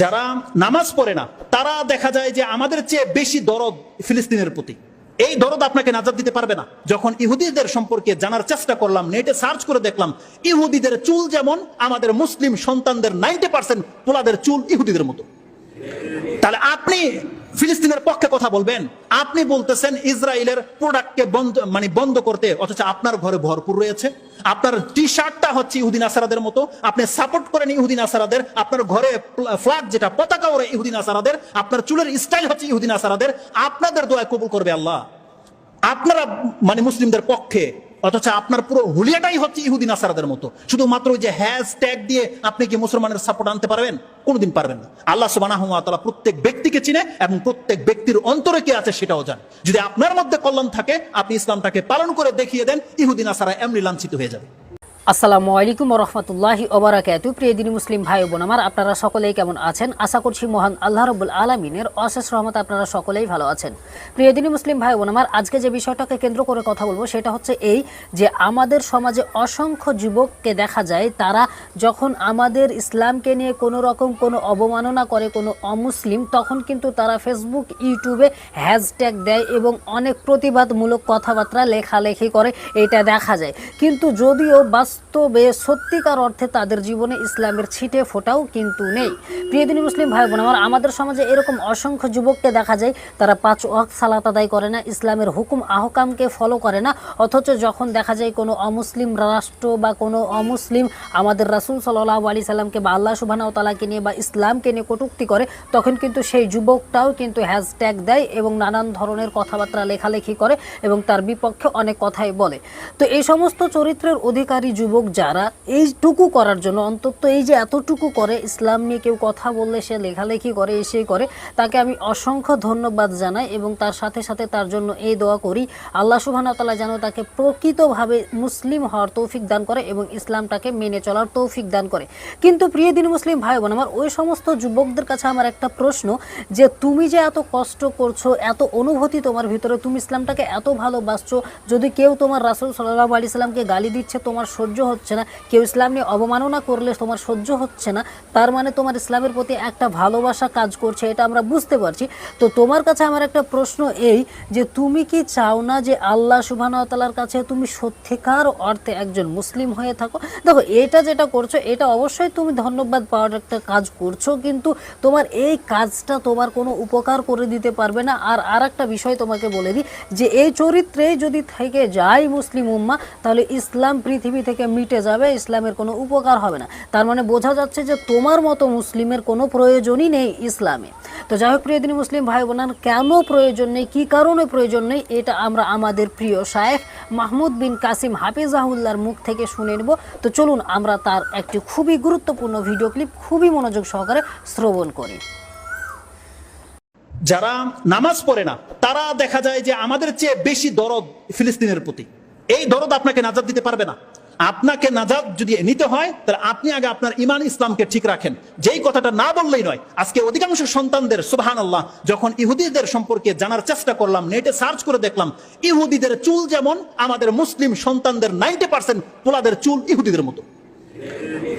যারা নামাজ পড়ে না, তারা দেখা যায় যে আমাদের চেয়ে বেশি দরদ ফিলিস্তিনের প্রতি। এই দরদ আপনাকে নাজাদ দিতে পারবে না। যখন ইহুদিদের সম্পর্কে জানার চেষ্টা করলাম, নেটে সার্চ করে দেখলাম, ইহুদিদের চুল যেমন আমাদের মুসলিম সন্তানদের নাইনটি পার্সেন্ট পোলাদের চুল ইহুদিদের মতো। তাহলে আপনি ফিলিস্তিনের পক্ষে কথা বলবেন। আপনি বলতেছেন ইসরায়েলের প্রোডাক্টকে বন্ধ মানে বন্ধ করতে, অথচ আপনার ঘরে ভরপুর রয়েছে। আপনার টি শার্টটা হচ্ছে ইহুদিন আসারাদের মতো। আপনি সাপোর্ট করেন ইহুদিন আসারাদের। আপনার ঘরে ফ্ল্যাগ যেটা, পতাকা ওরে ইহুদিন আসারাদের। আপনার চুলের স্টাইল হচ্ছে ইহুদিন আসারাদের। আপনাদের দোয়া কবুল করবে আল্লাহ। আপনারা মানে মুসলিমদের পক্ষে অথচ আপনার পুরো হুলিয়াটাই হচ্ছে ইহুদিন আসারাদের মতো। শুধুমাত্র যে হ্যাশ ট্যাগ দিয়ে আপনি কি মুসলমানের সাপোর্ট আনতে পারবেন? কোনোদিন পারবেন না। আল্লাহ সুবানাহু ওয়া তাআলা প্রত্যেক ব্যক্তিকে চিনে এবং প্রত্যেক ব্যক্তির অন্তরে কি আছে সেটাও জান। যদি আপনার মধ্যে কল্যাণ থাকে, আপনি ইসলামটাকে পালন করে দেখিয়ে দেন ইহুদিন আসারা এমনি লাঞ্ছিত হয়ে যাবে। আসসালামু আলাইকুম রহমতুল্লাহি ওবরাকাতু প্রিয় দিনী মুসলিম ভাই ও আমার আপনারা সকলেই কেমন আছেন? আশা করছি মহান আল্লাহ রবুল আলমিনের অশেষ রহমত আপনারা সকলেই ভালো আছেন। প্রিয় দিনী মুসলিম ভাই বোন, আমার আজকে যে বিষয়টাকে কেন্দ্র করে কথা বলব সেটা হচ্ছে এই যে আমাদের সমাজে অসংখ্য যুবককে দেখা যায়, তারা যখন আমাদের ইসলামকে নিয়ে কোনো রকম কোনো অবমাননা করে কোনো অমুসলিম, তখন কিন্তু তারা ফেসবুক ইউটিউবে হ্যাশট্যাগ দেয় এবং অনেক প্রতিবাদমূলক কথাবার্তা লেখালেখি করে, এটা দেখা যায়। কিন্তু যদিও বাস্তবে সত্যিকার অর্থে তাদের জীবনে ইসলামের ছিটে ফোটাও কিন্তু নেই। প্রিয়দিনী মুসলিম ভাই বোন আমার আমাদের সমাজে এরকম অসংখ্য যুবককে দেখা যায়, তারা পাঁচ ওয়াক সালাত আদায় করে না, ইসলামের হুকুম, আহকামকে ফলো করে না, অথচ যখন দেখা যায় কোনো অমুসলিম রাষ্ট্র বা কোনো অমুসলিম আমাদের রাসুল সাল্লাহ আলি সাল্লামকে বা আল্লাহ সুবাহ তালাকে নিয়ে বা ইসলামকে নিয়ে কটুক্তি করে, তখন কিন্তু সেই যুবকটাও কিন্তু হ্যাশট্যাগ দেয় এবং নানান ধরনের কথাবার্তা লেখালেখি করে এবং তার বিপক্ষে অনেক কথাই বলে। তো এই সমস্ত চরিত্রের অধিকারী যুবক যারা এইটুকু করার জন্য, অন্তত এই যে এতটুকু করে, ইসলাম নিয়ে কেউ কথা বললে সে লেখালেখি করে, এসেই করে, তাকে আমি অসংখ্য ধন্যবাদ জানাই এবং তার সাথে সাথে তার জন্য এই দোয়া করি। আল্লাহ তাআলা যেন তাকে প্রকৃতভাবে মুসলিম হওয়ার তৌফিক দান করে এবং ইসলামটাকে মেনে চলার তৌফিক দান করে। কিন্তু প্রিয় দিন মুসলিম ভাই বোন আমার ওই সমস্ত যুবকদের কাছে আমার একটা প্রশ্ন যে, তুমি যে এত কষ্ট করছ, এত অনুভূতি তোমার ভিতরে, তুমি ইসলামটাকে এত ভালোবাসছো, যদি কেউ তোমার রাসুল সাল্লাহ আলি সাল্লামকে গালি দিচ্ছে, তোমার সহ্য হচ্ছে না। কেউ ইসলাম নিয়ে অবমাননা করলে তোমার সহ্য হচ্ছে না। তার মানে তোমার ইসলামের প্রতি একটা ভালোবাসা কাজ করছে, এটা আমরা বুঝতে পারছি। তো তোমার কাছে আমার একটা প্রশ্ন এই যে, তুমি কি চাও না যে আল্লাহ সুবাহতালার কাছে তুমি সত্যিকার অর্থে একজন মুসলিম হয়ে থাকো? দেখো, এটা যেটা করছ, এটা অবশ্যই তুমি ধন্যবাদ পাওয়ার একটা কাজ করছ, কিন্তু তোমার এই কাজটা তোমার কোনো উপকার করে দিতে পারবে না। আর আর একটা বিষয় তোমাকে বলে দিই যে, এই চরিত্রে যদি থেকে যায় মুসলিম উম্মা, তাহলে ইসলাম পৃথিবী থেকে মিটে যাবে, ইসলামের কোনো উপকার হবে না। তার মানে বোঝা যাচ্ছে যে তোমার মতো মুসলিমের কোনো প্রয়োজনই নেই ইসলামে। তো যাই হোক, প্রিয় দিনী মুসলিম ভাই বোনার কেন প্রয়োজন নেই, কী কারণে প্রয়োজন নেই, এটা আমরা আমাদের প্রিয় শায়েখ মাহমুদ বিন কাসিম হাফিজাহুল্লার মুখ থেকে শুনে নেব। তো চলুন আমরা তার একটি খুবই গুরুত্বপূর্ণ ভিডিও ক্লিপ খুবই মনোযোগ সহকারে শ্রবণ করি। যারা নামাজ পড়ে না, তারা দেখা যায় যে আমাদের চেয়ে বেশি দরদ ফিলিস্তিনের প্রতি। এই দরদ আপনাকে নাজাদ দিতে পারবে না। আপনাকে নাজাদ যদি নিতে হয়, তাহলে আপনি আগে আপনার ইমান ইসলামকে ঠিক রাখেন। যেই কথাটা না বললেই নয়, আজকে অধিকাংশ সন্তানদের সুবাহান আল্লাহ যখন ইহুদিদের সম্পর্কে জানার চেষ্টা করলাম, নেটে সার্চ করে দেখলাম, ইহুদিদের চুল যেমন আমাদের মুসলিম সন্তানদের নাইনটি পার্সেন্ট পোলাদের চুল ইহুদিদের মতো।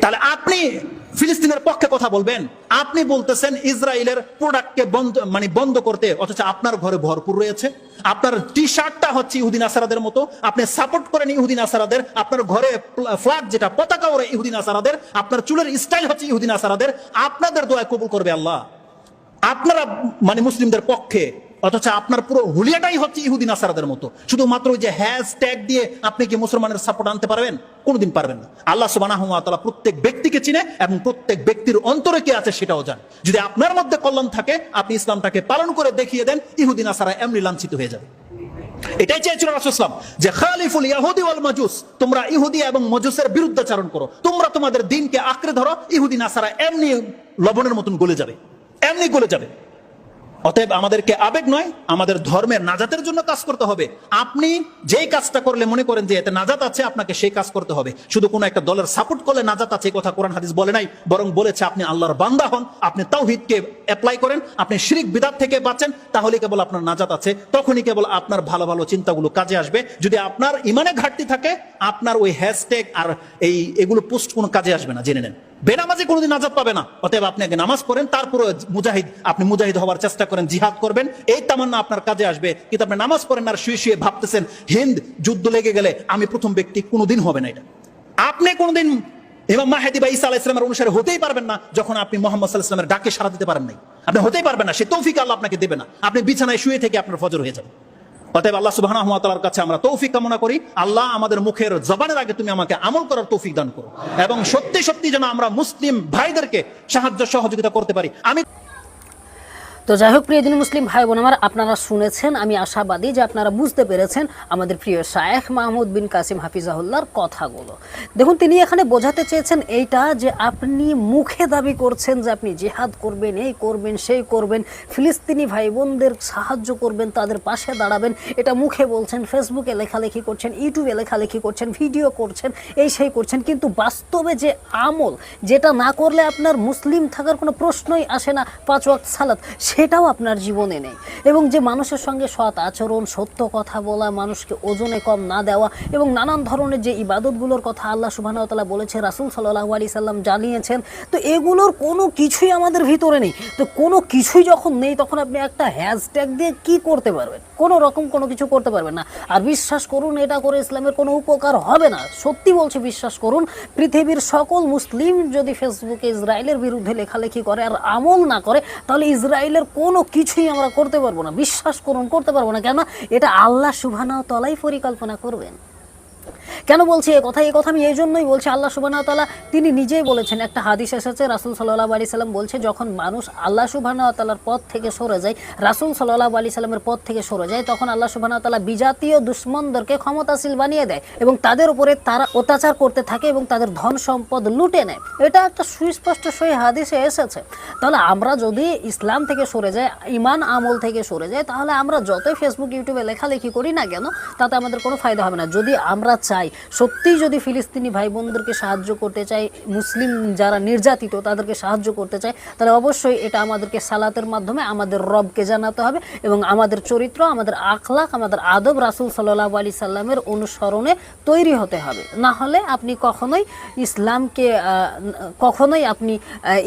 তাহলে আপনি ফিলিস্তিনের পক্ষে কথা বলবেন। আপনি বলতেছেন ইসরায়েলের প্রোডাক্টকে বন্ধ মানে বন্ধ করতে, অথচ আপনার ঘরে ভরপুর রয়েছে। আপনার টি শার্টটা হচ্ছে ইহুদিন আসারাদের মতো। আপনি সাপোর্ট করেন ইহুদিন আসারাদের। আপনার ঘরে ফ্ল্যাগ যেটা, পতাকা ওরে ইহুদিন আসারাদের। আপনার চুলের স্টাইল হচ্ছে ইহুদিন আসারাদের। আপনাদের দোয়া কবুল করবে আল্লাহ। আপনারা মানে মুসলিমদের পক্ষে অথচ আপনার পুরো হুলিয়াটাই হচ্ছে ইহুদিন আসারাদের মতো। শুধুমাত্র ওই যে হ্যাশ ট্যাগ দিয়ে আপনি কি মুসলমানের সাপোর্ট আনতে পারবেন? কোনোদিন পারবেন না। আল্লাহ সুবানাহু ওয়া প্রত্যেক ব্যক্তিকে চিনে এবং প্রত্যেক ব্যক্তির অন্তরে কি আছে সেটাও জানে। যদি আপনার মধ্যে কল্যাণ থাকে, আপনি ইসলামটাকে পালন করে দেখিয়ে দেন ইহুদিন আসারা এমনি লাঞ্ছিত হয়ে যাবে। এটাই চেয়েছিল রাসূলুল্লাহ যে খালিফুল ইয়াহুদি ওয়াল মাজুস, তোমরা ইহুদি এবং মজুসের বিরুদ্ধে চারণ করো। তোমরা তোমাদের দিনকে আঁকড়ে ধরো ইহুদিন আসারা এমনি লবণের মতন গলে যাবে। এমনি গলে যাবে। অতএব আমাদেরকে আবেগ নয়, আমাদের ধর্মের নাজাতের জন্য কাজ করতে হবে। আপনি যেই কাজটা করলে মনে করেন যে এতে নাজাত আছে, আপনাকে সেই কাজ করতে হবে। শুধু কোনো একটা দলের সাপোর্ট করলে নাজাত আছে কথা কোরআন হাদিস বলে নাই, বরং বলেছে আপনি আল্লাহর বান্দা হন, আপনি তাওহিদকে অ্যাপ্লাই করেন, আপনি শিরিক বিদাত থেকে বাঁচেন, তাহলে কেবল আপনার নাজাত আছে, তখনই কেবল আপনার ভালো ভালো চিন্তাগুলো কাজে আসবে। যদি আপনার ইমানে ঘাটতি থাকে, আপনার ওই হ্যাশট্যাগ আর এই, এগুলো পোস্ট কোনো কাজে আসবে না, জেনে নেন। বেনামাজি কোনোদিন নাজাদ পাবে না। অতএব আপনি আগে নামাজ পড়েন, তারপরে মুজাহিদ, আপনি মুজাহিদ হওয়ার চেষ্টা করেন, জিহাদ করবেন। এই তামান্না আপনার কাজে আসবে। কিন্তু আপনি নামাজ পড়েন আর শুয়ে শুয়ে ভাবতেছেন, হিন্দ যুদ্ধ লেগে গেলে আমি প্রথম ব্যক্তি, কোনোদিন হবে না এটা। আপনি কোনোদিন ইমাম মাহেদি বা ঈসা আলাইসলামের অনুসারে হতেই পারবেন না যখন আপনি মোহাম্মদ সাল্লাহ ডাকে সারা দিতে পারেন নাই। আপনি হতেই পারবেন না, সে তৌফিক আল্লাহ আপনাকে দেবে না। আপনি বিছানায় শুয়ে থেকে আপনার ফজর হয়ে যাবে। অতএব আল্লাহ সুবাহ কাছে আমরা তৌফিক কামনা করি। আল্লাহ আমাদের মুখের জবানের আগে তুমি আমাকে আমল করার তৌফিক দান করো। এবং সত্যি সত্যি যেন আমরা মুসলিম ভাইদেরকে সাহায্য সহযোগিতা করতে পারি। আমি তো যাই হোক, প্রিয় দিনী মুসলিম ভাই বোন আমার, আপনারা শুনেছেন, আমি আশাবাদী যে আপনারা বুঝতে পেরেছেন আমাদের প্রিয় শায়েখ মাহমুদ বিন কাসিম হাফিজাহুল্লাহর কথাগুলো। দেখুন, তিনি এখানে বোঝাতে চেয়েছেন এইটা যে আপনি মুখে দাবি করছেন যে আপনি জেহাদ করবেন, এই করবেন, সেই করবেন, ফিলিস্তিনি ভাই বোনদের সাহায্য করবেন, তাদের পাশে দাঁড়াবেন, এটা মুখে বলছেন, ফেসবুকে লেখালেখি করছেন, ইউটিউবে লেখালেখি করছেন, ভিডিও করছেন, এই সেই করছেন, কিন্তু বাস্তবে যে আমল, যেটা না করলে আপনার মুসলিম থাকার কোনো প্রশ্নই আসে না, পাঁচ ওয়াক্ত সালাত সেটাও আপনার জীবনে নেই। এবং যে মানুষের সঙ্গে সৎ আচরণ, সত্য কথা বলা, মানুষকে ওজনে কম না দেওয়া এবং নানান ধরনের যে ইবাদতগুলোর কথা আল্লাহ সুবাহতালা বলেছে, রাসুল সাল্লাহ আলি সাল্লাম জানিয়েছেন, তো এগুলোর কোনো কিছুই আমাদের ভিতরে নেই। তো কোনো কিছুই যখন নেই, তখন আপনি একটা হ্যাশট্যাগ দিয়ে কি করতে পারবেন? কোনো রকম কোনো কিছু করতে পারবেন না। আর বিশ্বাস করুন, এটা করে ইসলামের কোনো উপকার হবে না। সত্যি বলছি, বিশ্বাস করুন, পৃথিবীর সকল মুসলিম যদি ফেসবুকে ইসরায়েলের বিরুদ্ধে লেখালেখি করে আর আমল না করে, তাহলে ইসরায়েলের কোনো কিছুই আমরা করতে পারব না। বিশ্বাস করুন, করতে পারব না। কেন এটা আল্লাহ ওয়া তলাই পরিকল্পনা করবেন। কেন বলছি এই কথা? এই কথা আমি এই জন্যই বলছি, আল্লাহ সুবাহ তালা তিনি নিজেই বলেছেন, একটা হাদিস এসেছে, রাসুল সাল্লাহ আলি সাল্লাম বলছে, যখন মানুষ আল্লাহ সুবাহ তালার পথ থেকে সরে যায়, রাসুল সাল্লাহ আলি সাল্লামের পথ থেকে সরে যায়, তখন আল্লাহ সুবাহ তালা বিজাতীয় দুশ্মনদেরকে ক্ষমতাশীল বানিয়ে দেয় এবং তাদের উপরে তারা অত্যাচার করতে থাকে এবং তাদের ধন সম্পদ লুটে নেয়। এটা একটা সুস্পষ্ট সই হাদিসে এসেছে। তাহলে আমরা যদি ইসলাম থেকে সরে যাই ইমান আমল থেকে সরে যাই, তাহলে আমরা যতই ফেসবুক ইউটিউবে লেখালেখি করি না কেন, তাতে আমাদের কোনো ফায়দা হবে না। যদি আমরা চাই সত্যিই যদি ফিলিস্তিনি ভাই বোনদেরকে সাহায্য করতে চাই, মুসলিম যারা নির্যাতিত তাদেরকে সাহায্য করতে চাই, তাহলে অবশ্যই এটা আমাদেরকে সালাতের মাধ্যমে আমাদের রবকে জানাতে হবে এবং আমাদের চরিত্র, আমাদের আখলাখ, আমাদের আদব রাসুল সাল্লাহ আলি সাল্লামের অনুসরণে তৈরি হতে হবে। না হলে আপনি কখনোই ইসলামকে কখনোই আপনি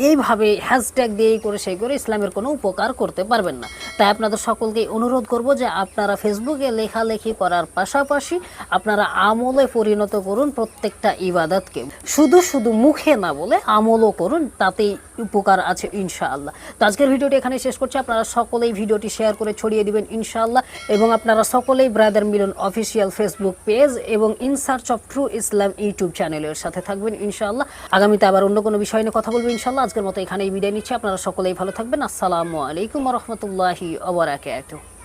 এইভাবে হ্যাশট্যাগ দিয়ে করে সেই করে ইসলামের কোনো উপকার করতে পারবেন না। তাই আপনাদের সকলকে অনুরোধ করব যে আপনারা ফেসবুকে লেখালেখি করার পাশাপাশি আপনারা আমলে পরিণত করুন প্রত্যেকটা ইবাদতকে। শুধু শুধু মুখে না বলে আমলও করুন, তাতেই উপকার আছে ইনশাআল্লাহ। তো আজকের ভিডিওটি এখানে শেষ করছি। আপনারা সকলেই ভিডিওটি শেয়ার করে ছড়িয়ে দিবেন ইনশাআল্লাহ। এবং আপনারা সকলেই brother Milon official Facebook page এবং in search of true Islam YouTube চ্যানেলের সাথে থাকবেন ইনশাআল্লাহ। আগামীতে আবার অন্য কোনো বিষয় নিয়ে কথা বলব ইনশাআল্লাহ। আজকের মতো এখানেই বিদায় নিচ্ছি। আপনারা সকলেই ভালো থাকবেন। আসসালামু আলাইকুম রহমতুল্লাহি ওবরাকাতুহ